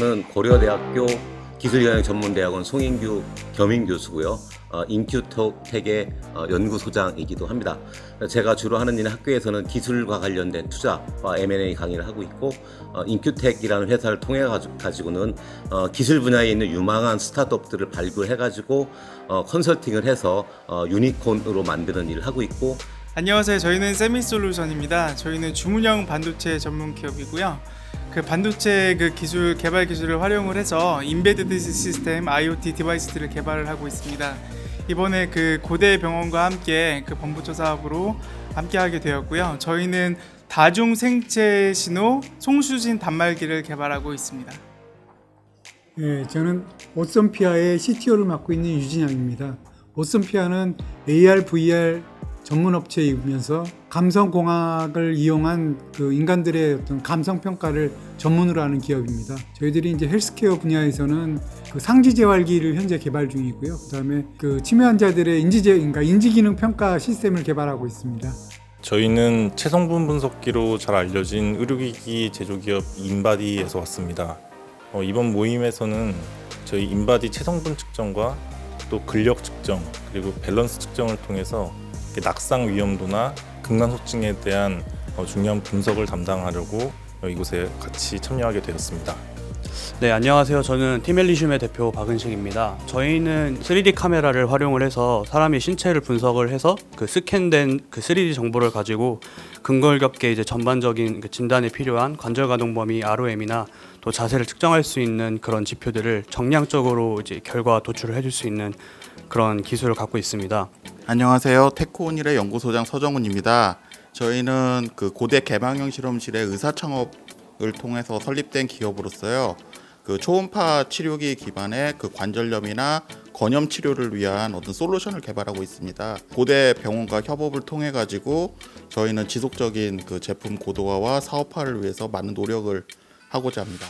저는 고려대학교 기술경영전문대학원 송인규 겸임 교수고요. 어, 인큐텍의 어, 연구소장이기도 합니다. 제가 주로 하는 일은 학교에서는 기술과 관련된 투자와 M&A 강의를 하고 있고 어, 인큐텍이라는 회사를 통해 가지- 가지고는 어, 기술 분야에 있는 유망한 스타트업들을 발굴해 가지고 어, 컨설팅을 해서 어, 유니콘으로 만드는 일을 하고 있고 안녕하세요. 저희는 세미솔루션입니다. 저희는 주문형 반도체 전문 기업이고요. 그 반도체 그 기술 개발 기술을 활용을 해서 인베디드 시스템 IoT 디바이스들을 개발을 하고 있습니다. 이번에 그 고대 병원과 함께 그 본부조 사업으로 함께 하게 되었고요. 저희는 다중 생체 신호 송수진 단말기를 개발하고 있습니다. 예, 저는 오썸피아의 CTO를 맡고 있는 유진양입니다. 오썸피아는 AR, VR 전문 업체이면서 감성공학을 이용한 그 인간들의 어떤 감성 평가를 전문으로 하는 기업입니다. 저희들이 이제 헬스케어 분야에서는 그 상지 재활기를 현재 개발 중이고요. 그다음에 그 치매 환자들의 인지제, 그러니까 인지 기능 평가 시스템을 개발하고 있습니다. 저희는 체성분 분석기로 잘 알려진 의료기기 제조기업 인바디에서 왔습니다. 어, 이번 모임에서는 저희 인바디 체성분 측정과 또 근력 측정 그리고 밸런스 측정을 통해서 낙상 위험도나 극난 소증에 대한 어, 중요한 분석을 담당하려고 어, 이곳에 같이 참여하게 되었습니다. 네, 안녕하세요. 저는 티멜리슘의 대표 박은식입니다. 저희는 3D 카메라를 활용을 해서 사람의 신체를 분석을 해서 그 스캔된 그 3D 정보를 가지고 근거롭게 이제 전반적인 그 진단에 필요한 관절 가동 범위 ROM이나 또 자세를 측정할 수 있는 그런 지표들을 정량적으로 이제 결과 도출을 해줄 수 있는 그런 기술을 갖고 있습니다. 안녕하세요. 테크온일의 연구소장 서정훈입니다. 저희는 그 고대 개방형 실험실의 의사 창업을 통해서 설립된 기업으로서요. 그 초음파 치료기 기반의 그 관절염이나 건염 치료를 위한 어떤 솔루션을 개발하고 있습니다. 고대 병원과 협업을 통해 가지고 저희는 지속적인 그 제품 고도화와 사업화를 위해서 많은 노력을 하고자 합니다.